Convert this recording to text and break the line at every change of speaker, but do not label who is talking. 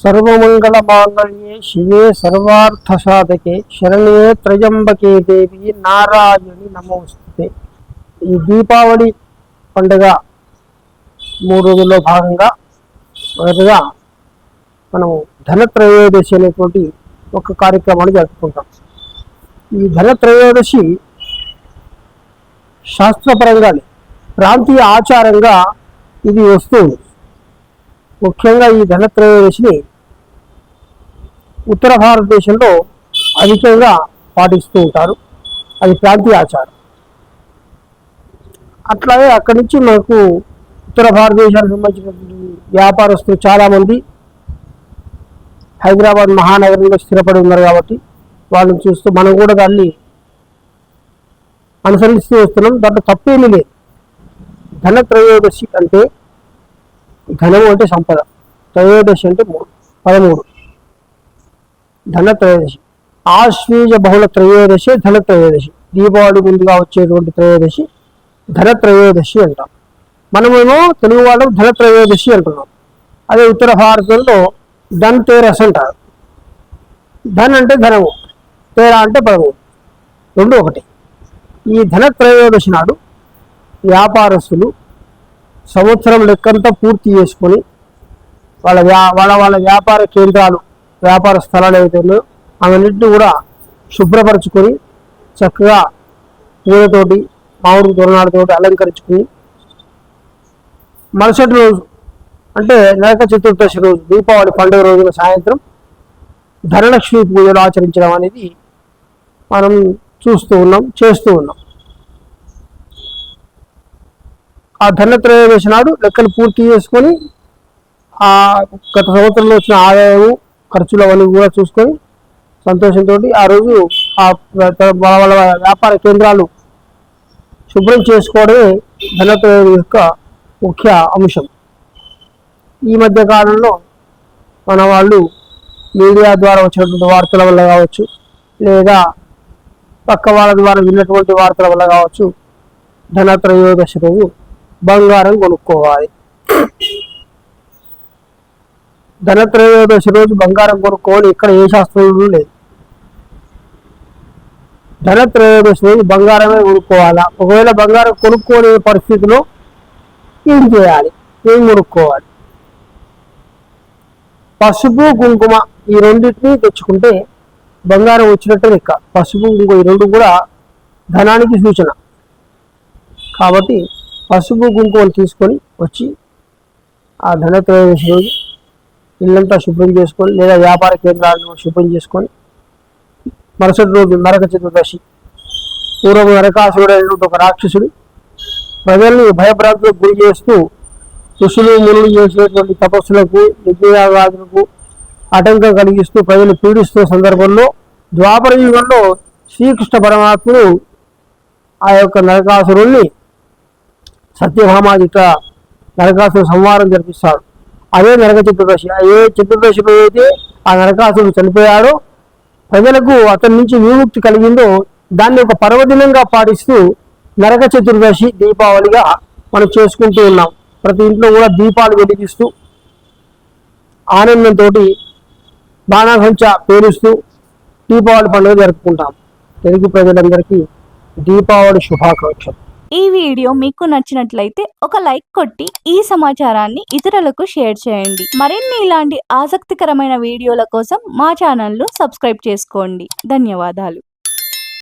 సర్వమంగళ మాంగళ్యే శివే సర్వార్థ సాధకే త్రయంబకే దేవి నారాయణి నమోస్తుతే. ఈ దీపావళి పండుగ మూడు రోజుల్లో భాగంగా మొదటగా మనం ధనత్రయోదశి అనేటువంటి ఒక కార్యక్రమాన్ని జరుపుకుంటాం. ఈ ధనత్రయోదశి శాస్త్రపరంగానే ప్రాంతీయ ఆచారంగా ఇది వస్తుంది ముఖ్యంగా ఈ ధనత్రయోదశిని ఉత్తర భారతదేశంలో అధికంగా పాటిస్తూ ఉంటారు. అది ప్రాంతీయ ఆచారం. అట్లాగే అక్కడి నుంచి మనకు ఉత్తర భారతదేశానికి సంబంధించినటువంటి వ్యాపారస్తులు చాలామంది హైదరాబాద్ మహానగరంలో స్థిరపడి ఉన్నారు కాబట్టి వాళ్ళని చూస్తూ మనం కూడా దాన్ని అనుసరిస్తూ వస్తున్నాం. దాంట్లో తప్పేమీ లేదు. ధన త్రయోదశి అంటే ధనము అంటే సంపద. త్రయోదశి అంటే మూడు. పదమూడు. ధనత్రయోదశి. ఆశ్వీజ బహుళ త్రయోదశి ధన త్రయోదశి దీపావళి ముందుగా వచ్చేటువంటి త్రయోదశి ధన త్రయోదశి అంటాం. మనమేమో తెలుగు వాళ్ళం ధన త్రయోదశి అంటున్నాం. అదే ఉత్తర భారతంలో ధన్ తేరస్ అంటారు. ధన్ అంటే ధనము తేరా అంటే పదము. రెండు ఒకటి. ఈ ధన త్రయోదశి నాడు వ్యాపారస్తులు సంవత్సరం లెక్కంతా పూర్తి చేసుకొని వాళ్ళ వ్యా వాళ్ళ వాళ్ళ వ్యాపార కేంద్రాలు వ్యాపార స్థలాలు ఏవైతే ఉన్నాయో అవన్నింటినీ కూడా శుభ్రపరచుకొని చక్కగా పూలతోటి మామిడి తోరణాలతోటి అలంకరించుకుని మరుసటి రోజు అంటే నరక చతుర్దశి రోజు దీపావళి పండుగ రోజున సాయంత్రం ధనలక్ష్మి పూజలు ఆచరించడం అనేది మనం చూస్తూ ఉన్నాం చేస్తూ ఉన్నాం. ఆ ధనత్రయోదశి నాడు లెక్కలు పూర్తి చేసుకొని ఆ గత సంవత్సరంలో వచ్చిన ఆదాయము ఖర్చులు అవన్నీ కూడా చూసుకొని సంతోషంతో ఆ రోజు ఆ వాళ్ళ వ్యాపార కేంద్రాలు శుభ్రం చేసుకోవడమే ధనత్రయోదశి యొక్క ముఖ్య అంశం. ఈ మధ్య కాలంలో మన వాళ్ళు మీడియా ద్వారా వచ్చినటువంటి వార్తల వల్ల కావచ్చు లేదా పక్క వాళ్ళ ద్వారా విన్నటువంటి వార్తల వల్ల కావచ్చు ధనత్రయోదశి రోజు బంగారం కొనుక్కోవాలి. ధనత్రయోదశి రోజు బంగారం కొనుక్కోవాలి ఇక్కడ ఏ శాస్త్రంలో లేదు. ధనత్రయోదశి రోజు బంగారమే కొనుక్కోవాలా? ఒకవేళ బంగారం కొనుక్కోని పరిస్థితిలో ఏం చేయాలి? ఏం కొనుక్కోవాలి? పసుపు కుంకుమ ఈ రెండింటిని తెచ్చుకుంటే బంగారం వచ్చినట్టే లెక్క. పసుపు కుంకుమ ఈ రెండు కూడా ధనానికి సూచన. కాబట్టి పసుపు కుంకుమలు తీసుకొని వచ్చి ఆ ధనత్రయోదశి రోజు ఇల్లంతా శుభ్రం చేసుకొని లేదా వ్యాపార కేంద్రాలను శుభ్రం చేసుకొని మరుసటి రోజు నరక చతుర్దశి. పూర్వం నరకాసురుడు అయినటువంటి ఒక రాక్షసుడు ప్రజల్ని భయభ్రాంతులకు గురి చేస్తూ ఋషులు మునులు చేసినటువంటి తపస్సులకు యజ్ఞయాగాదులకు ఆటంకం కలిగిస్తూ ప్రజలు పీడిస్తున్న సందర్భంలో ద్వాపర యుగంలో శ్రీకృష్ణ పరమాత్ముడు ఆ యొక్క నరకాసురుణ్ణి సత్యభామాదిక నరకాసురు సంహారం జరిపిస్తాడు. అదే నరక చతుర్దశి. ఏ చతుర్దశిలో అయితే ఆ నరకాసుడు చనిపోయాడో ప్రజలకు అతని నుంచి విముక్తి కలిగిందో దాన్ని ఒక పర్వదినంగా పాటిస్తూ నరక చతుర్దశి దీపావళిగా మనం చేసుకుంటూ ఉన్నాం. ప్రతి ఇంట్లో కూడా దీపాలు వెలిగిస్తూ ఆనందంతో బాణాసంచ పేరుస్తూ దీపావళి పండుగ జరుపుకుంటాం. తెలుగు ప్రజలందరికీ దీపావళి శుభాకాంక్షలు.
ఈ వీడియో మీకు నచ్చినట్లయితే ఒక లైక్ కొట్టి ఈ సమాచారాన్ని ఇతరులకు షేర్ చేయండి. మరిన్ని ఇలాంటి ఆసక్తికరమైన వీడియోల కోసం మా ఛానల్ను సబ్స్క్రైబ్ చేసుకోండి. ధన్యవాదాలు.